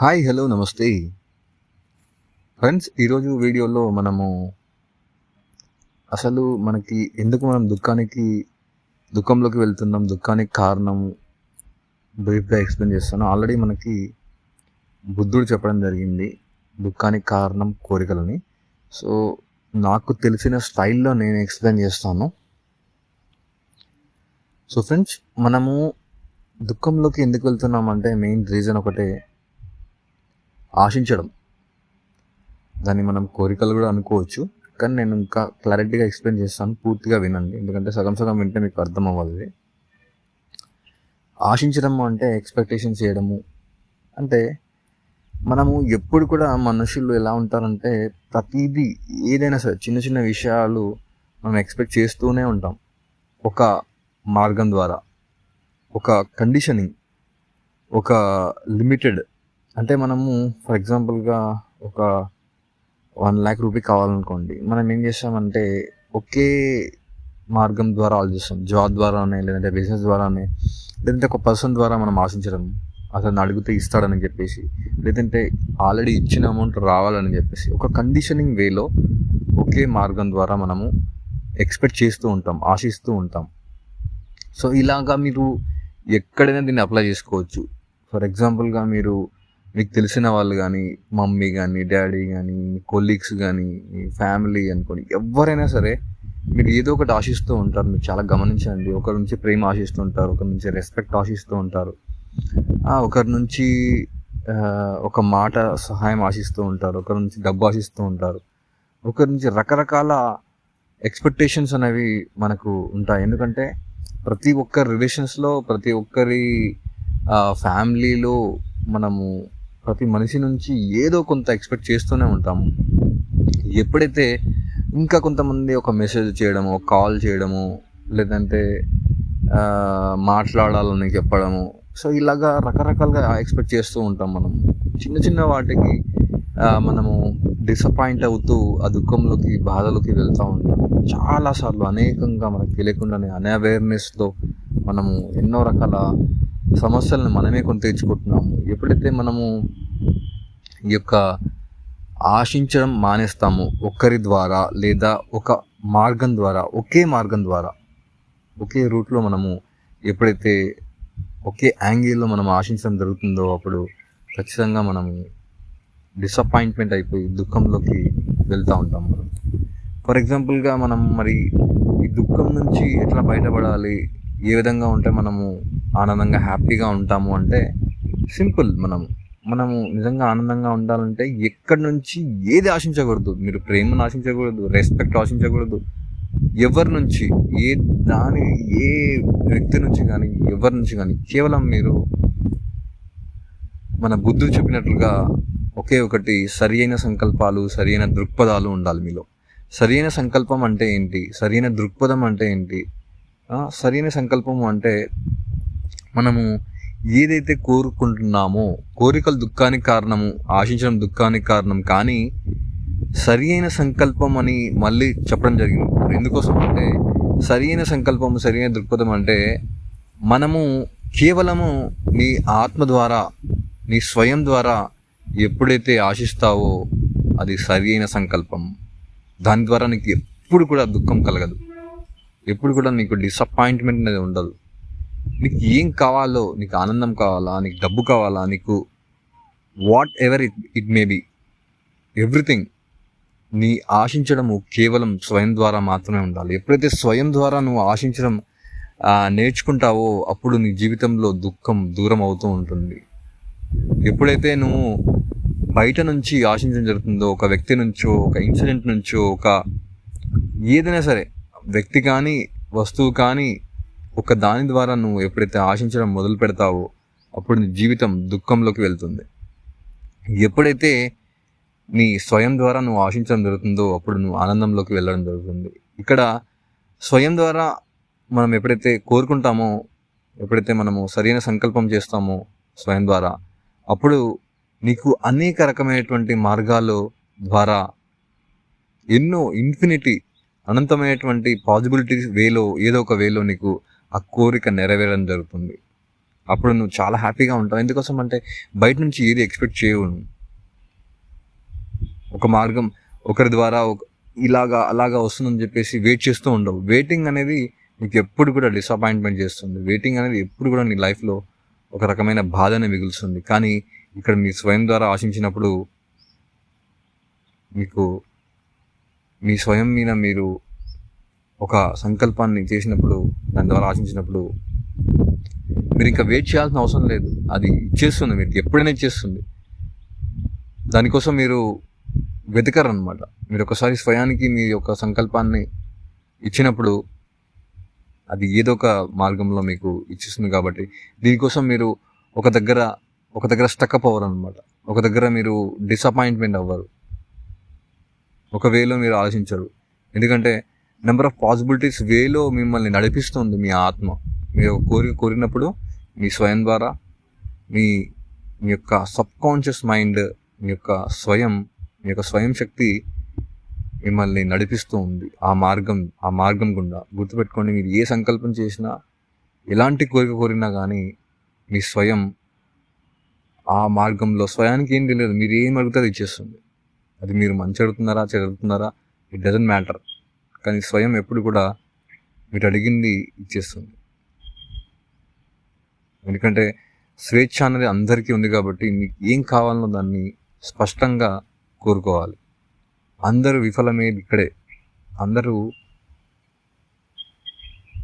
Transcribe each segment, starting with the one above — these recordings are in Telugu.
హాయ్ హలో నమస్తే. ఫ్రెండ్స్ ఈరోజు వీడియోలో మనము అసలు మనకి ఎందుకు మనం దుఃఖానికి దుఃఖంలోకి వెళ్తున్నాం దుఃఖానికి కారణం బ్రీఫ్గా ఎక్స్ప్లెయిన్ చేస్తాను. ఆల్రెడీ మనకి బుద్ధుడు చెప్పడం జరిగింది దుఃఖానికి కారణం కోరికలని. సో నాకు తెలిసిన స్టైల్లో నేను ఎక్స్ప్లెయిన్ చేస్తాను. సో ఫ్రెండ్స్ మనము దుఃఖంలోకి ఎందుకు వెళ్తున్నామంటే మెయిన్ రీజన్ ఒకటే. ఆశించడం. దాన్ని మనం కోరికలు కూడా అనుకోవచ్చు కానీ నేను ఇంకా క్లారిటీగా ఎక్స్ప్లెయిన్ చేస్తాను పూర్తిగా వినండి. ఎందుకంటే సగం సగం వింటే మీకు అర్థం అవ్వాలి ఆశించడం అంటే ఎక్స్పెక్టేషన్ చేయడము. అంటే మనము ఎప్పుడు కూడా మనుషులు ఎలా ఉంటారంటే ప్రతిదీ ఏదైనా సరే చిన్న చిన్న విషయాలు మనం ఎక్స్పెక్ట్ చేస్తూనే ఉంటాం. ఒక మార్గం ద్వారా ఒక కండిషనింగ్ ఒక లిమిటెడ్ అంటే మనము ఫర్ ఎగ్జాంపుల్గా ఒక వన్ ల్యాక్ రూపీ కావాలనుకోండి మనం ఏం చేస్తామంటే ఒకే మార్గం ద్వారా ఆలోచిస్తాం. జాబ్ ద్వారానే లేదంటే బిజినెస్ ద్వారానే లేదంటే ఒక పర్సన్ ద్వారా మనం ఆశించడం అతను అడిగితే ఇస్తాడని చెప్పేసి లేదంటే ఆల్రెడీ ఇచ్చిన అమౌంట్ రావాలని చెప్పేసి ఒక కండిషనింగ్ వేలో ఒకే మార్గం ద్వారా మనము ఎక్స్పెక్ట్ చేస్తూ ఉంటాం ఆశిస్తూ ఉంటాం. సో ఇలాగా మీరు ఎక్కడైనా దీన్ని అప్లై చేసుకోవచ్చు. ఫర్ ఎగ్జాంపుల్గా మీరు మీకు తెలిసిన వాళ్ళు కానీ మమ్మీ కానీ డాడీ కానీ మీ కొలీగ్స్ కానీ మీ ఫ్యామిలీ అనుకోని ఎవరైనా సరే మీరు ఏదో ఒకటి ఆశిస్తూ ఉంటారు. మీరు చాలా గమనించండి. ఒకరి నుంచి ప్రేమ ఆశిస్తూ ఉంటారు. ఒకరి నుంచి రెస్పెక్ట్ ఆశిస్తూ ఉంటారు. ఒకరి నుంచి ఒక మాట సహాయం ఆశిస్తూ ఉంటారు. ఒకరి నుంచి డబ్బు ఆశిస్తూ ఉంటారు. ఒకరి నుంచి రకరకాల ఎక్స్పెక్టేషన్స్ అనేవి మనకు ఉంటాయి. ఎందుకంటే ప్రతి ఒక్కరి రిలేషన్స్లో ప్రతి ఒక్కరి ఫ్యామిలీలో మనము ప్రతి మనిషి నుంచి ఏదో కొంత ఎక్స్పెక్ట్ చేస్తూనే ఉంటాము. ఎప్పుడైతే ఇంకా కొంతమంది ఒక మెసేజ్ చేయడము ఒక కాల్ చేయడము లేదంటే మాట్లాడాలని చెప్పడము సో ఇలాగా రకరకాలుగా ఎక్స్పెక్ట్ చేస్తూ ఉంటాం మనం. చిన్న చిన్న వాటికి మనము డిసప్పాయింట్ అవుతూ ఆ దుఃఖంలోకి బాధలోకి వెళ్తూ ఉంటాం. చాలాసార్లు అనేకంగా మనకు తెలియకుండానే అన్అవేర్నెస్తో మనము ఎన్నో రకాల సమస్యలను మనమే కొని తెచ్చుకుంటున్నాము ఎప్పుడైతే మనము ఈ యొక్క ఆశించడం మానేస్తాము ఒక్కరి ద్వారా లేదా ఒక మార్గం ద్వారా ఒకే మార్గం ద్వారా ఒకే రూట్లో మనము ఎప్పుడైతే ఒకే యాంగిల్లో మనం ఆశించడం జరుగుతుందో అప్పుడు ఖచ్చితంగా మనము డిసప్పాయింట్మెంట్ అయిపోయి దుఃఖంలోకి వెళ్తూ ఉంటాం. మనం ఫర్ ఎగ్జాంపుల్గా మనం మరి ఈ దుఃఖం నుంచి ఎట్లా బయటపడాలి ఏ విధంగా ఉంటే మనము ఆనందంగా హ్యాపీగా ఉంటాము అంటే సింపుల్ మనం మనము నిజంగా ఆనందంగా ఉండాలంటే ఎక్కడి నుంచి ఏది ఆశించకూడదు. మీరు ప్రేమను ఆశించకూడదు రెస్పెక్ట్ ఆశించకూడదు. ఎవరి నుంచి ఏ దాని ఏ వ్యక్తి నుంచి కానీ ఎవరి నుంచి కానీ కేవలం మీరు మన బుద్ధుడు చెప్పినట్లుగా ఒకే ఒకటి సరి అయిన సంకల్పాలు సరి అయిన దృక్పథాలు ఉండాలి మీలో. సరైన సంకల్పం అంటే ఏంటి? సరైన దృక్పథం అంటే ఏంటి? సరైన సంకల్పం అంటే మనము ఏదైతే కోరుకుంటున్నామో కోరికలు దుఃఖానికి కారణము ఆశించడం దుఃఖానికి కారణం కానీ సరి అయిన సంకల్పం అని మళ్ళీ చెప్పడం జరిగింది. ఎందుకోసం అంటే సరి అయిన సంకల్పం సరి అయిన దృక్పథం అంటే మనము కేవలము నీ ఆత్మ ద్వారా నీ స్వయం ద్వారా ఎప్పుడైతే ఆశిస్తావో అది సరి అయిన సంకల్పం. దాని ద్వారా నీకు ఎప్పుడు కూడా దుఃఖం కలగదు. ఎప్పుడు కూడా నీకు డిసప్పాయింట్మెంట్ అనేది ఉండదు. నీకు ఏం కావాలో నీకు ఆనందం కావాలా నీకు డబ్బు కావాలా నీకు whatever it it may be everything నీ ఆశించడము కేవలం స్వయం ద్వారా మాత్రమే ఉండాలి. ఎప్పుడైతే స్వయం ద్వారా నువ్వు ఆశించడం నేర్చుకుంటావో అప్పుడు నీ జీవితంలో దుఃఖం దూరం అవుతూ ఉంటుంది. ఎప్పుడైతే నువ్వు బయట నుంచి ఆశించడం జరుగుతుందో ఒక వ్యక్తి నుంచో ఒక ఇన్సిడెంట్ నుంచో ఒక ఏదైనా సరే వ్యక్తి కానీ వస్తువు కానీ ఒక దాని ద్వారా నువ్వు ఎప్పుడైతే ఆశించడం మొదలు పెడతావో అప్పుడు నీ జీవితం దుఃఖంలోకి వెళ్తుంది. ఎప్పుడైతే నీ స్వయం ద్వారా నువ్వు ఆశించడం జరుగుతుందో అప్పుడు నువ్వు ఆనందంలోకి వెళ్ళడం జరుగుతుంది. ఇక్కడ స్వయం ద్వారా మనం ఎప్పుడైతే కోరుకుంటామో ఎప్పుడైతే మనము సరైన సంకల్పం చేస్తామో స్వయం ద్వారా అప్పుడు నీకు అనేక రకమైనటువంటి మార్గాలు ద్వారా ఎన్నో ఇన్ఫినిటీ అనంతమైనటువంటి పాజిబిలిటీస్ వేలో ఏదో ఒక వేలో నీకు ఆ కోరిక నెరవేరడం జరుగుతుంది. అప్పుడు నువ్వు చాలా హ్యాపీగా ఉంటావు. ఎందుకోసం అంటే బయట నుంచి ఏది ఎక్స్పెక్ట్ చేయవు ఒక మార్గం ఒకరి ద్వారా ఒక ఇలాగా అలాగా వస్తుందని చెప్పేసి వెయిట్ చేస్తూ ఉండవు. వెయిటింగ్ అనేది నీకు ఎప్పుడు కూడా డిసప్పాయింట్మెంట్ చేస్తుంది. వెయిటింగ్ అనేది ఎప్పుడు కూడా నీ లైఫ్లో ఒక రకమైన బాధనే మిగులుస్తుంది. కానీ ఇక్కడ మీ స్వయం ద్వారా ఆశించినప్పుడు మీకు మీ స్వయం మీద మీరు ఒక సంకల్పాన్ని చేసినప్పుడు దాని ద్వారా ఆశించినప్పుడు మీరు ఇంకా వెయిట్ చేయాల్సిన అవసరం లేదు. అది ఇచ్చేస్తుంది మీరు ఎప్పుడైనా ఇచ్చేస్తుంది దానికోసం మీరు వెతకరనమాట మీరు ఒకసారి స్వయానికి మీ యొక్క సంకల్పాన్ని ఇచ్చినప్పుడు అది ఏదో ఒక మార్గంలో మీకు ఇచ్చేస్తుంది కాబట్టి దీనికోసం మీరు ఒక దగ్గర ఒక దగ్గర స్టక్అప్ అవ్వరు అనమాట ఒక దగ్గర మీరు డిసప్పాయింట్మెంట్ అవ్వరు. ఒక వేలో మీరు ఆలోచించరు. ఎందుకంటే నెంబర్ ఆఫ్ పాసిబిలిటీస్ వేలో మిమ్మల్ని నడిపిస్తుంది మీ ఆత్మ. మీరు ఒక కోరిక కోరినప్పుడు మీ స్వయం ద్వారా మీ మీ యొక్క సబ్ కాన్షియస్ మైండ్ మీ యొక్క స్వయం మీ యొక్క స్వయం శక్తి మిమ్మల్ని నడిపిస్తూ ఉంది. ఆ మార్గం ఆ మార్గం గుండా గుర్తుపెట్టుకోండి. మీరు ఏ సంకల్పం చేసినా ఎలాంటి కోరిక కోరినా కానీ మీ స్వయం ఆ మార్గంలో స్వయానికి ఏం తెలియదు. మీరు ఏం అడుగుతారో ఇచ్చేస్తుంది అది మీరు మంచి అడుగుతున్నారా చెడుతున్నారా ఇట్ డజంట్ మ్యాటర్ కానీ స్వయం ఎప్పుడు కూడా మీరు అడిగింది ఇచ్చేస్తుంది. ఎందుకంటే స్వేచ్ఛ అనేది అందరికీ ఉంది కాబట్టి మీకు ఏం కావాలనో దాన్ని స్పష్టంగా కోరుకోవాలి. అందరూ విఫలమే ఇక్కడే. అందరూ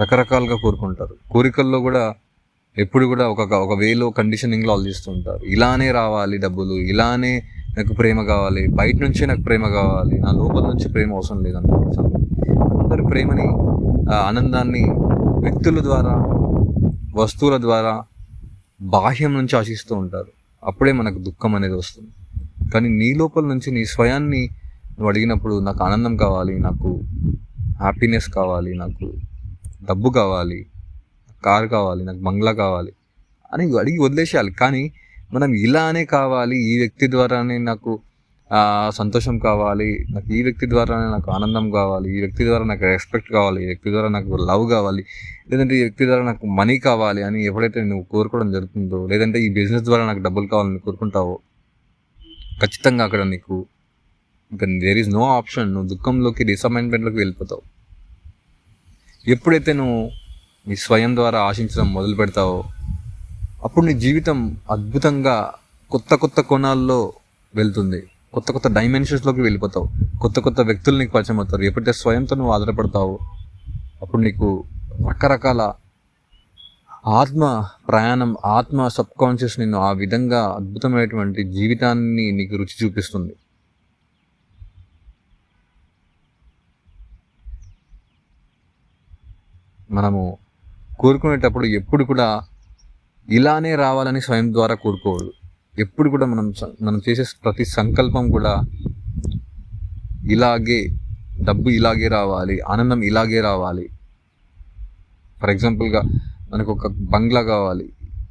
రకరకాలుగా కోరుకుంటారు. కోరికల్లో కూడా ఎప్పుడు కూడా ఒక ఒక వేలో కండిషనింగ్లో ఆలోచిస్తుంటారు. ఇలానే రావాలి డబ్బులు ఇలానే నాకు ప్రేమ కావాలి బయట నుంచే నాకు ప్రేమ కావాలి నా లోపల నుంచి ప్రేమ అవసరం లేదన్నమాట అందరు ప్రేమని ఆనందాన్ని వ్యక్తుల ద్వారా వస్తువుల ద్వారా బాహ్యం నుంచి ఆశిస్తూ ఉంటారు. అప్పుడే మనకు దుఃఖం అనేది వస్తుంది. కానీ నీ లోపల నుంచి నీ స్వయాన్ని నువ్వు అడిగినప్పుడు నాకు ఆనందం కావాలి నాకు హ్యాపీనెస్ కావాలి నాకు డబ్బు కావాలి కారు కావాలి నాకు బంగ్లా కావాలి అని అడిగి వదిలేసేయాలి. కానీ మనం ఇలానే కావాలి ఈ వ్యక్తి ద్వారానే నాకు సంతోషం కావాలి నాకు ఈ వ్యక్తి ద్వారానే నాకు ఆనందం కావాలి ఈ వ్యక్తి ద్వారా నాకు రెస్పెక్ట్ కావాలి ఈ వ్యక్తి ద్వారా నాకు లవ్ కావాలి లేదంటే ఈ వ్యక్తి ద్వారా నాకు మనీ కావాలి అని ఎప్పుడైతే నువ్వు కోరుకోవడం జరుగుతుందో లేదంటే ఈ బిజినెస్ ద్వారా నాకు డబ్బులు కావాలని కోరుకుంటావో ఖచ్చితంగా అక్కడ నీకు ఇంకా దేర్ ఈజ్ నో ఆప్షన్ నువ్వు దుఃఖంలోకి డిసప్పాయింట్మెంట్లోకి వెళ్ళిపోతావు. ఎప్పుడైతే నువ్వు నీ స్వయం ద్వారా ఆశించడం మొదలు పెడతావో అప్పుడు నీ జీవితం అద్భుతంగా కొత్త కొత్త కోణాల్లో వెళ్తుంది. కొత్త కొత్త డైమెన్షన్స్లోకి వెళ్ళిపోతావు. కొత్త కొత్త వ్యక్తులు నీకు పరిచయం అవుతారు. ఎప్పుడైతే స్వయంతో నువ్వు ఆధారపడతావు అప్పుడు నీకు రకరకాల ఆత్మ ప్రయాణం ఆత్మ సబ్ కాన్షియస్ నిన్ను ఆ విధంగా అద్భుతమైనటువంటి జీవితాన్ని నీకు రుచి చూపిస్తుంది. మనము కోరుకునేటప్పుడు ఎప్పుడు కూడా ఇలానే రావాలని స్వయం ద్వారా కోరుకోవద్దు ఎప్పుడు కూడా మనం మనం చేసే ప్రతి సంకల్పం కూడా ఇలాగే డబ్బు ఇలాగే రావాలి ఆనందం ఇలాగే రావాలి. ఫర్ ఎగ్జాంపుల్గా మనకు ఒక బంగ్లా కావాలి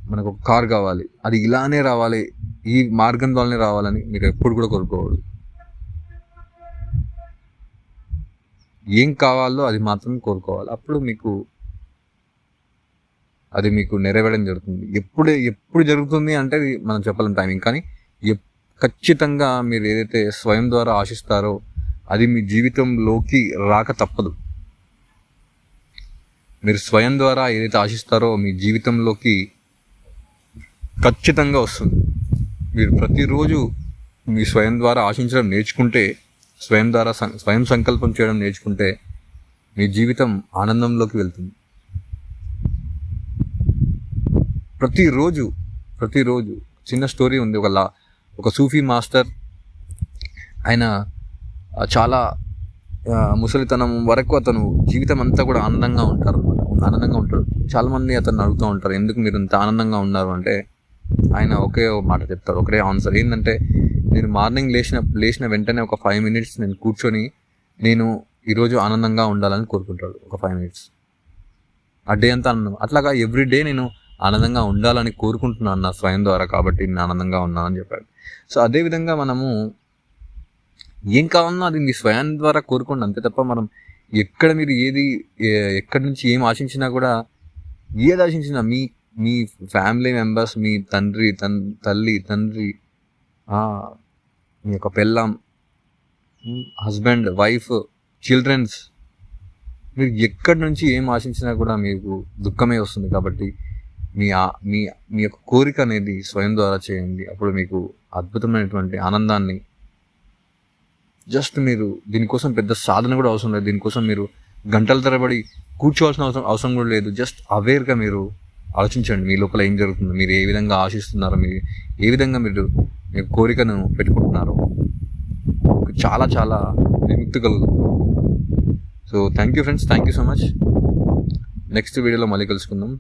మనకు ఒక కార్ కావాలి అది ఇలానే రావాలి ఈ మార్గం ద్వారానే రావాలని మీరు ఎప్పుడు కూడా కోరుకోవద్దు ఏం కావాలో అది మాత్రం కోరుకోవాలి. అప్పుడు మీకు అది మీకు నెరవేయడం జరుగుతుంది. ఎప్పుడు ఎప్పుడు జరుగుతుంది అంటే అది మనం చెప్పలేం టైమింగ్ కానీ ఎప్- ఖచ్చితంగా మీరు ఏదైతే స్వయం ద్వారా ఆశిస్తారో అది మీ జీవితంలోకి రాక తప్పదు. మీరు స్వయం ద్వారా ఏదైతే ఆశిస్తారో మీ జీవితంలోకి ఖచ్చితంగా వస్తుంది. మీరు ప్రతిరోజు మీ స్వయం ద్వారా ఆశించడం నేర్చుకుంటే స్వయం ద్వారా సం- స్వయం సంకల్పం చేయడం నేర్చుకుంటే మీ జీవితం ఆనందంలోకి వెళ్తుంది. ప్రతిరోజు ప్రతిరోజు చిన్న స్టోరీ ఉంది. ఒక లా ఒక సూఫీ మాస్టర్ ఆయన చాలా ముసలితనం వరకు అతను జీవితం అంతా కూడా ఆనందంగా ఉంటారు ఆనందంగా ఉంటాడు. చాలామంది అతను అడుగుతూ ఉంటారు ఎందుకు మీరు ఇంత ఆనందంగా ఉన్నారు? అంటే ఆయన ఒకే మాట చెప్తారు ఒకటే ఆన్సర్. ఏంటంటే నేను మార్నింగ్ లేచిన లేచిన వెంటనే ఒక ఫైవ్ మినిట్స్ నేను కూర్చొని నేను ఈరోజు ఆనందంగా ఉండాలని కోరుకుంటాడు ఒక ఫైవ్ మినిట్స్. ఆ డే అంతా ఆనందం. అట్లాగా ఎవ్రీ డే నేను ఆనందంగా ఉండాలని కోరుకుంటున్నాను నా స్వయం ద్వారా కాబట్టి నేను ఆనందంగా ఉన్నానని చెప్పాడు. సో అదేవిధంగా మనము ఏం కావాలన్నా అది మీ స్వయం ద్వారా కోరుకోండి. అంతే తప్ప మనం ఎక్కడ మీరు ఏది ఏ- ఎక్కడి నుంచి ఏం ఆశించినా కూడా ఏది ఆశించినా మీ మీ ఫ్యామిలీ మెంబర్స్ మీ తండ్రి తన్ తల్లి తండ్రి మీ యొక్క పెళ్ళాం హస్బెండ్ వైఫ్ చిల్డ్రన్స్ మీరు ఎక్కడి నుంచి ఏం ఆశించినా కూడా మీకు దుఃఖమే వస్తుంది కాబట్టి మీ ఆ- మీ మీ యొక్క కోరిక అనేది స్వయం ద్వారా చేయండి. అప్పుడు మీకు అద్భుతమైనటువంటి ఆనందాన్ని జస్ట్ మీరు దీనికోసం పెద్ద సాధన కూడా అవసరం లేదు. దీనికోసం మీరు గంటల తరబడి కూర్చోవాల్సిన అవసరం అవసరం కూడా లేదు. జస్ట్ అవేర్గా మీరు ఆలోచించండి మీ లోపల ఏం జరుగుతుందో మీరు ఏ విధంగా ఆశిస్తున్నారో మీరు ఏ విధంగా మీరు మీ కోరికను పెట్టుకుంటున్నారో. చాలా చాలా విముక్తి కలుగుతుంది. So thank you friends thank you so much next వీడియోలో మళ్ళీ కలుసుకుందాం.